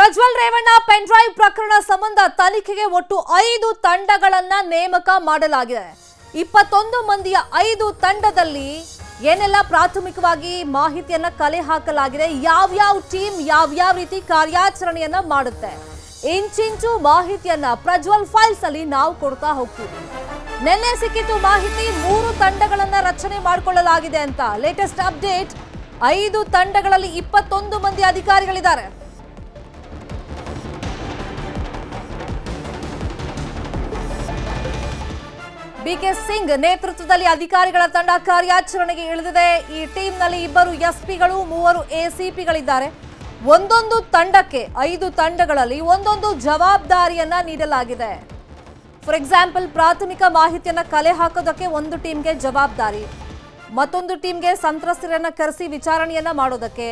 Prajwal Revanna pen drive ಪ್ರಕರಣ ಸಂಬಂಧ ತನಿಖೆಗೆ ಒಟ್ಟು ಐದು ತಂಡಗಳನ್ನ ನೇಮಕ ಮಾಡಲಾಗಿದೆ. ಇಪ್ಪತ್ತೊಂದು ಮಂದಿಯ ಐದು ತಂಡದಲ್ಲಿ ಏನೆಲ್ಲ ಪ್ರಾಥಮಿಕವಾಗಿ ಮಾಹಿತಿಯನ್ನ ಕಲೆ ಹಾಕಲಾಗಿದೆ, ಯಾವ್ಯಾವ ಟೀಮ್ ಯಾವ್ಯಾವ ರೀತಿ ಕಾರ್ಯಾಚರಣೆಯನ್ನ ಮಾಡುತ್ತೆ, ಇಂಚಿಂಚು ಮಾಹಿತಿಯನ್ನ ಪ್ರಜ್ವಲ್ ಫೈಲ್ಸ್ ಅಲ್ಲಿ ನಾವು ಕೊಡ್ತಾ ಹೋಗ್ತೀವಿ. ನಿನ್ನೆ ಸಿಕ್ಕಿತು ಮಾಹಿತಿ, ಮೂರು ತಂಡಗಳನ್ನ ರಚನೆ ಮಾಡಿಕೊಳ್ಳಲಾಗಿದೆ ಅಂತ. ಲೇಟೆಸ್ಟ್ ಅಪ್ಡೇಟ್ ಐದು ತಂಡಗಳಲ್ಲಿ ಇಪ್ಪತ್ತೊಂದು ಮಂದಿ ಅಧಿಕಾರಿಗಳಿದ್ದಾರೆ. ಬಿಕೆ ಸಿಂಗ್ ನೇತೃತ್ವದಲ್ಲಿ ಅಧಿಕಾರಿಗಳ ತಂಡ ಕಾರ್ಯಾಚರಣೆಗೆ ಇಳಿದಿದೆ. ಈ ಟೀಮ್ನಲ್ಲಿ ಇಬ್ಬರು ಎಸ್ಪಿಗಳು, ಮೂವರು ಎಸಿಪಿಗಳಿದ್ದಾರೆ. ಒಂದೊಂದು ತಂಡಕ್ಕೆ ಐದು ತಂಡಗಳಲ್ಲಿ ಒಂದೊಂದು ಜವಾಬ್ದಾರಿಯನ್ನ ನೀಡಲಾಗಿದೆ. ಫಾರ್ ಎಕ್ಸಾಂಪಲ್ ಪ್ರಾಥಮಿಕ ಮಾಹಿತಿಯನ್ನ ಕಲೆ ಹಾಕೋದಕ್ಕೆ ಒಂದು ಟೀಮ್ಗೆ ಜವಾಬ್ದಾರಿ, ಮತ್ತೊಂದು ಟೀಮ್ಗೆ ಸಂತ್ರಸ್ತರನ್ನ ಕರೆಸಿ ವಿಚಾರಣೆಯನ್ನ ಮಾಡೋದಕ್ಕೆ,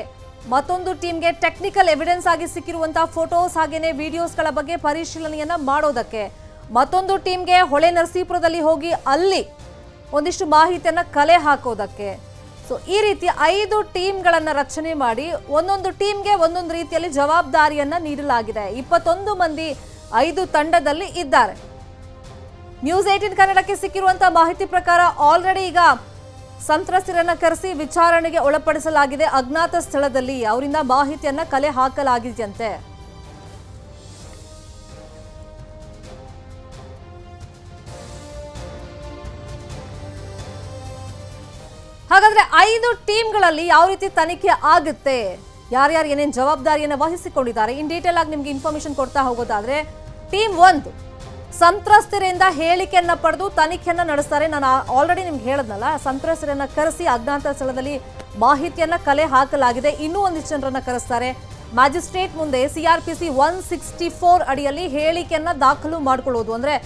ಮತ್ತೊಂದು ಟೀಮ್ಗೆ ಟೆಕ್ನಿಕಲ್ ಎವಿಡೆನ್ಸ್ ಆಗಿ ಸಿಕ್ಕಿರುವಂತಹ ಫೋಟೋಸ್ ಹಾಗೇನೆ ವಿಡಿಯೋಸ್ಗಳ ಬಗ್ಗೆ ಪರಿಶೀಲನೆಯನ್ನ ಮಾಡೋದಕ್ಕೆ ಮತ್ತೊಂದು ಟೀಮ್ಗೆ ಹೊಳೆ ನರಸೀಪುರದಲ್ಲಿ ಹೋಗಿ ಅಲ್ಲಿ ಒಂದಿಷ್ಟು ಮಾಹಿತಿಯನ್ನು ಕಲೆ ಹಾಕೋದಕ್ಕೆ. ಸೊ ಈ ರೀತಿ ಐದು ಟೀಮ್ಗಳನ್ನು ರಚನೆ ಮಾಡಿ ಒಂದೊಂದು ಟೀಮ್ಗೆ ಒಂದೊಂದು ರೀತಿಯಲ್ಲಿ ಜವಾಬ್ದಾರಿಯನ್ನು ನೀಡಲಾಗಿದೆ. ಇಪ್ಪತ್ತೊಂದು ಮಂದಿ ಐದು ತಂಡದಲ್ಲಿ ಇದ್ದಾರೆ. ನ್ಯೂಸ್ ಏಟಿನ್ ಕನ್ನಡಕ್ಕೆ ಸಿಕ್ಕಿರುವಂತಹ ಮಾಹಿತಿ ಪ್ರಕಾರ ಆಲ್ರೆಡಿ ಈಗ ಸಂತ್ರಸ್ತರನ್ನ ಕರೆಸಿ ವಿಚಾರಣೆಗೆ ಒಳಪಡಿಸಲಾಗಿದೆ ಅಜ್ಞಾತ ಸ್ಥಳದಲ್ಲಿ. ಅವರಿಂದ ಮಾಹಿತಿಯನ್ನ ಕಲೆ ಹಾಕಲಾಗಿದೆಯಂತೆ. ಹಾಗಾದ್ರೆ ಐದು ಟೀಮ್ಗಳಲ್ಲಿ ಯಾವ ರೀತಿ ತನಿಖೆ ಆಗುತ್ತೆ? ಯಾರ್ಯಾರು ಏನೇನು ಜವಾಬ್ದಾರಿಯನ್ನು ವಹಿಸಿಕೊಂಡಿದ್ದಾರೆ? ಇನ್ ಡೀಟೇಲ್ ಆಗಿ ನಿಮ್ಗೆ ಇನ್ಫಾರ್ಮೇಶನ್ ಕೊಡ್ತಾ ಹೋಗೋದಾದ್ರೆ ಟೀಮ್ ಒಂದು, ಸಂತ್ರಸ್ತರಿಂದ ಹೇಳಿಕೆಯನ್ನ ಪಡೆದು ತನಿಖೆಯನ್ನ ನಡೆಸ್ತಾರೆ. ನಾನು ಆಲ್ರೆಡಿ ನಿಮ್ಗೆ ಹೇಳದ್ನಲ್ಲ, ಸಂತ್ರಸ್ತರನ್ನ ಕರೆಸಿ ಅಜ್ಞಾತ ಸ್ಥಳದಲ್ಲಿ ಮಾಹಿತಿಯನ್ನ ಕಲೆ ಹಾಕಲಾಗಿದೆ. ಇನ್ನೂ ಒಂದಿಷ್ಟು ಜನರನ್ನ ಕರೆಸ್ತಾರೆ. ಮ್ಯಾಜಿಸ್ಟ್ರೇಟ್ ಮುಂದೆ ಸಿಆರ್ಪಿಸಿ ಒನ್ ಸಿಕ್ಸ್ಟಿ ಫೋರ್ ಅಡಿಯಲ್ಲಿ ಹೇಳಿಕೆಯನ್ನ ದಾಖಲು ಮಾಡಿಕೊಳ್ಳೋದು. ಅಂದ್ರೆ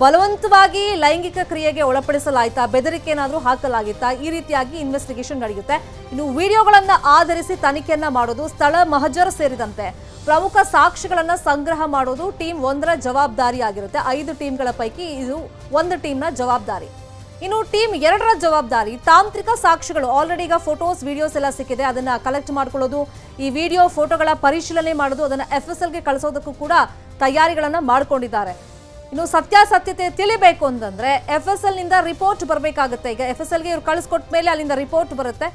ಬಲವಂತವಾಗಿ ಲೈಂಗಿಕ ಕ್ರಿಯೆಗೆ ಒಳಪಡಿಸಲಾಯ್ತಾ ಬೆದರಿಕೆ ಏನಾದರೂ ಹಾಕಲಾಗಿತ್ತಾ, ಈ ರೀತಿಯಾಗಿ ಇನ್ವೆಸ್ಟಿಗೇಷನ್ ನಡೆಯುತ್ತೆ. ಇನ್ನು ವಿಡಿಯೋಗಳನ್ನು ಆಧರಿಸಿ ತನಿಖೆಯನ್ನ ಮಾಡೋದು ಸ್ಥಳ ಮಹಜರ್ ಸೇರಿದಂತೆ. ಪ್ರಮುಖ ಸಾಕ್ಷಿಗಳನ್ನ ಸಂಗ್ರಹ ಮಾಡೋದು ಟೀಮ್ ಒಂದರ ಜವಾಬ್ದಾರಿ ಆಗಿರುತ್ತೆ ಐದು ಟೀಮ್ಗಳ ಪೈಕಿ ಇದು ಒಂದು ಟೀಮ್ನ ಜವಾಬ್ದಾರಿ. ಇನ್ನು ಟೀಮ್ ಎರಡರ ಜವಾಬ್ದಾರಿ, ತಾಂತ್ರಿಕ ಸಾಕ್ಷಿಗಳು. ಆಲ್ರೆಡಿ ಈಗ ಫೋಟೋಸ್ ವಿಡಿಯೋಸ್ ಎಲ್ಲ ಸಿಕ್ಕಿದೆ. ಅದನ್ನ ಕಲೆಕ್ಟ್ ಮಾಡ್ಕೊಳ್ಳೋದು, ಈ ವಿಡಿಯೋ ಫೋಟೋಗಳ ಪರಿಶೀಲನೆ ಮಾಡೋದು, ಅದನ್ನ ಎಫ್ ಎಸ್ ಎಲ್ಗೆ ಕಳಿಸೋದಕ್ಕೂ ಕೂಡ ತಯಾರಿಗಳನ್ನು ಮಾಡ್ಕೊಂಡಿದ್ದಾರೆ. ಇನ್ನು ಸತ್ಯಾಸತ್ಯತೆ ತಿಳಿಬೇಕು ಅಂತಂದ್ರೆ ಎಫ್ ಎಸ್ ಎಲ್ನಿಂದ ರಿಪೋರ್ಟ್ ಬರಬೇಕಾಗುತ್ತೆ. ಈಗ ಎಫ್ ಎಸ್ ಎಲ್ಗೆ ಇವ್ರು ಕಳಿಸ್ಕೊಟ್ಟ ಮೇಲೆ ಅಲ್ಲಿಂದ ರಿಪೋರ್ಟ್ ಬರುತ್ತೆ.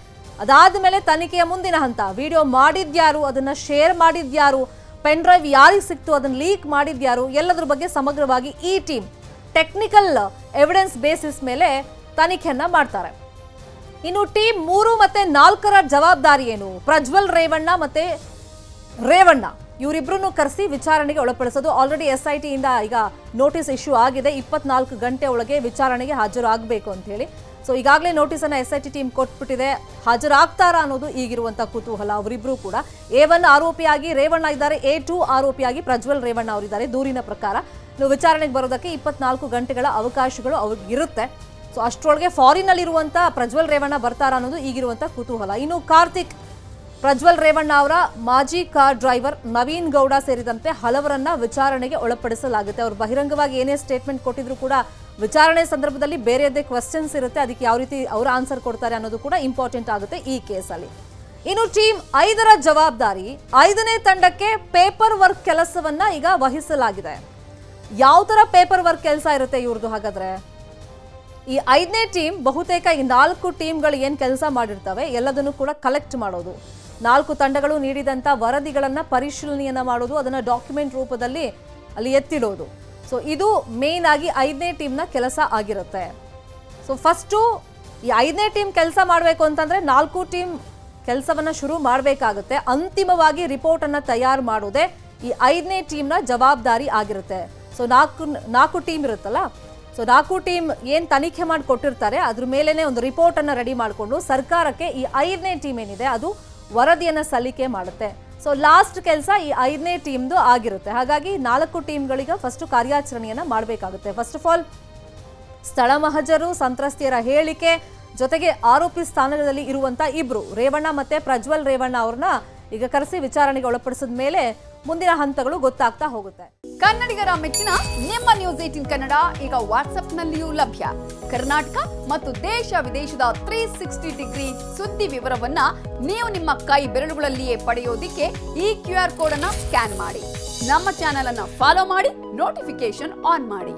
ಅದಾದ ಮೇಲೆ ತನಿಖೆಯ ಮುಂದಿನ ಹಂತ. ವಿಡಿಯೋ ಮಾಡಿದ್ಯಾರು, ಅದನ್ನ ಶೇರ್ ಮಾಡಿದ್ಯಾರು ಪೆನ್ ಡ್ರೈವ್ ಯಾರಿಗೆ ಸಿಕ್ತು, ಅದನ್ನ ಲೀಕ್ ಮಾಡಿದ್ಯಾರು, ಎಲ್ಲದ್ರ ಬಗ್ಗೆ ಸಮಗ್ರವಾಗಿ ಈ ಟೀಮ್ ಟೆಕ್ನಿಕಲ್ ಎವಿಡೆನ್ಸ್ ಬೇಸಿಸ್ ಮೇಲೆ ತನಿಖೆಯನ್ನ ಮಾಡ್ತಾರೆ. ಇನ್ನು ಟೀಮ್ ಮೂರು ಮತ್ತೆ ನಾಲ್ಕರ ಜವಾಬ್ದಾರಿ ಏನು? ಪ್ರಜ್ವಲ್ ರೇವಣ್ಣ ಮತ್ತೆ ರೇವಣ್ಣ. ಇವರಿಬ್ಬರನ್ನು ಕರೆಸಿ ವಿಚಾರಣೆಗೆ ಒಳಪಡಿಸೋದು. ಆಲ್ರೆಡಿ ಎಸ್ ಐ ಟಿಯಿಂದ ಈಗ ನೋಟಿಸ್ ಇಶ್ಯೂ ಆಗಿದೆ. ಇಪ್ಪತ್ನಾಲ್ಕು ಗಂಟೆ ಒಳಗೆ ವಿಚಾರಣೆಗೆ ಹಾಜರಾಗಬೇಕು ಅಂತ ಹೇಳಿ. ಸೊ ಈಗಾಗಲೇ ನೋಟಿಸನ್ನು ಎಸ್ ಐ ಟಿ ಟೀಮ್ ಕೊಟ್ಬಿಟ್ಟಿದೆ. ಹಾಜರಾಗ್ತಾರಾ ಅನ್ನೋದು ಈಗಿರುವಂಥ ಕುತೂಹಲ ಅವರಿಬ್ರು ಕೂಡ. ಎ ಒನ್ ಆರೋಪಿಯಾಗಿ ರೇವಣ್ಣ ಇದ್ದಾರೆ. ಎ ಟು ಆರೋಪಿಯಾಗಿ ಪ್ರಜ್ವಲ್ ರೇವಣ್ಣ ಅವರಿದ್ದಾರೆ ದೂರಿನ ಪ್ರಕಾರ. ವಿಚಾರಣೆಗೆ ಬರೋದಕ್ಕೆ ಇಪ್ಪತ್ನಾಲ್ಕು ಗಂಟೆಗಳ ಅವಕಾಶಗಳು ಅವ್ರಿಗಿರುತ್ತೆ ಸೊ ಅಷ್ಟರೊಳಗೆ ಫಾರಿನಲ್ಲಿರುವಂಥ ಪ್ರಜ್ವಲ್ ರೇವಣ್ಣ ಬರ್ತಾರಾ ಅನ್ನೋದು ಈಗಿರುವಂಥ ಕುತೂಹಲ. ಇನ್ನು ಕಾರ್ತಿಕ್ ಪ್ರಜ್ವಲ್ ರೇವಣ್ಣ ಅವರ ಮಾಜಿ ಕಾರ್ ಡ್ರೈವರ್ ನವೀನ್ ಗೌಡ ಸೇರಿದಂತೆ ಹಲವರನ್ನ ವಿಚಾರಣೆಗೆ ಒಳಪಡಿಸಲಾಗುತ್ತೆ. ಅವರು ಬಹಿರಂಗವಾಗಿ ಏನೇ ಸ್ಟೇಟ್ಮೆಂಟ್ ಕೊಟ್ಟಿದ್ರು ಕೂಡ ವಿಚಾರಣೆ ಸಂದರ್ಭದಲ್ಲಿ ಬೇರೆಯದೇ ಕ್ವಶನ್ಸ್ ಇರುತ್ತೆ. ಅದಕ್ಕೆ ಯಾವ ರೀತಿ ಅವರು ಆನ್ಸರ್ ಕೊಡ್ತಾರೆ ಅನ್ನೋದು ಕೂಡ ಇಂಪಾರ್ಟೆಂಟ್ ಆಗುತ್ತೆ ಈ ಕೇಸಲ್ಲಿ. ಇನ್ನು ಟೀಮ್ ಐದರ ಜವಾಬ್ದಾರಿ ಐದನೇ ತಂಡಕ್ಕೆ ಪೇಪರ್ ವರ್ಕ್ ಕೆಲಸವನ್ನ ಈಗ ವಹಿಸಲಾಗಿದೆ. ಯಾವ ತರ ಪೇಪರ್ ವರ್ಕ್ ಕೆಲಸ ಇರುತ್ತೆ ಇವ್ರದ್ದು ಹಾಗಾದ್ರೆ? ಈ ಐದನೇ ಟೀಮ್ ಬಹುತೇಕ ಈ ನಾಲ್ಕು ಟೀಮ್ಗಳು ಏನು ಕೆಲಸ ಮಾಡಿರ್ತವೆ ಎಲ್ಲದನ್ನು ಕೂಡ ಕಲೆಕ್ಟ್ ಮಾಡೋದು. ನಾಲ್ಕು ತಂಡಗಳು ನೀಡಿದಂಥ ವರದಿಗಳನ್ನು ಪರಿಶೀಲನೆಯನ್ನು ಮಾಡೋದು, ಅದನ್ನು ಡಾಕ್ಯುಮೆಂಟ್ ರೂಪದಲ್ಲಿ ಅಲ್ಲಿ ಎತ್ತಿಡೋದು. ಸೊ ಇದು ಮೇನ್ ಆಗಿ ಐದನೇ ಟೀಮ್ನ ಕೆಲಸ ಆಗಿರುತ್ತೆ. ಸೊ ಫಸ್ಟು ಈ ಐದನೇ ಟೀಮ್ ಕೆಲಸ ಮಾಡಬೇಕು ಅಂತಂದರೆ ನಾಲ್ಕು ಟೀಮ್ ಕೆಲಸವನ್ನು ಶುರು ಮಾಡಬೇಕಾಗುತ್ತೆ. ಅಂತಿಮವಾಗಿ ರಿಪೋರ್ಟನ್ನು ತಯಾರು ಮಾಡೋದೇ ಈ ಐದನೇ ಟೀಮ್ನ ಜವಾಬ್ದಾರಿ ಆಗಿರುತ್ತೆ. ಸೊ ನಾಲ್ಕು ನಾಲ್ಕು ಟೀಮ್ ಇರುತ್ತಲ್ಲ? ಸೊ ನಾಲ್ಕು ಟೀಮ್ ಏನು ತನಿಖೆ ಮಾಡಿ ಕೊಟ್ಟಿರ್ತಾರೆ ಅದ್ರ ಮೇಲೇ ಒಂದು ರಿಪೋರ್ಟನ್ನು ರೆಡಿ ಮಾಡಿಕೊಂಡು ಸರ್ಕಾರಕ್ಕೆ ಈ ಐದನೇ ಟೀಮ್ ಏನಿದೆ, ಅದು ವರದಿಯನ್ನ ಸಲ್ಲಿಕೆ ಮಾಡುತ್ತೆ. ಸೊ ಲಾಸ್ಟ್ ಕೆಲಸ ಈ ಐದನೇ ಟೀಮ್ದು ಆಗಿರುತ್ತೆ. ಹಾಗಾಗಿ ನಾಲ್ಕು ಟೀಮ್ಗಳಿಗೆ ಫಸ್ಟ್ ಕಾರ್ಯಾಚರಣೆಯನ್ನು ಮಾಡಬೇಕಾಗುತ್ತೆ. ಫಸ್ಟ್ ಆಫ್ ಆಲ್ ಸ್ಥಳ ಮಹಜರು, ಸಂತ್ರಸ್ತೆಯರ ಹೇಳಿಕೆ, ಜೊತೆಗೆ ಆರೋಪಿ ಸ್ಥಾನದಲ್ಲಿ ಇರುವಂತ ಇಬ್ರು, ರೇವಣ್ಣ ಮತ್ತೆ ಪ್ರಜ್ವಲ್ ರೇವಣ್ಣ ಅವ್ರನ್ನ ಈಗ ಕರೆಸಿ ವಿಚಾರಣೆಗೆ ಒಳಪಡಿಸಿದ ಮೇಲೆ ಮುಂದಿನ ಹಂತಗಳು ಗೊತ್ತಾಗ್ತಾ ಹೋಗುತ್ತೆ. ಕನ್ನಡಿಗರ ಮೆಚ್ಚಿನ ನಿಮ್ಮ ನ್ಯೂಸ್ ಏಟಿನ್ ಕನ್ನಡ ಈಗ ವಾಟ್ಸ್ಆಪ್ನಲ್ಲಿಯೂ ಲಭ್ಯ. ಕರ್ನಾಟಕ ಮತ್ತು ದೇಶ ವಿದೇಶದ ತ್ರೀ ಸಿಕ್ಸ್ಟಿ ಡಿಗ್ರಿ ಸುದ್ದಿ ವಿವರವನ್ನ ನೀವು ನಿಮ್ಮ ಕೈ ಬೆರಳುಗಳಲ್ಲಿಯೇ ಪಡೆಯೋದಿಕ್ಕೆ ಈ ಕ್ಯೂ ಆರ್ ಕೋಡ್ ಅನ್ನ ಸ್ಕ್ಯಾನ್ ಮಾಡಿ. ನಮ್ಮ ಚಾನೆಲ್ ಅನ್ನ ಫಾಲೋ ಮಾಡಿ ನೋಟಿಫಿಕೇಶನ್ ಆನ್ ಮಾಡಿ.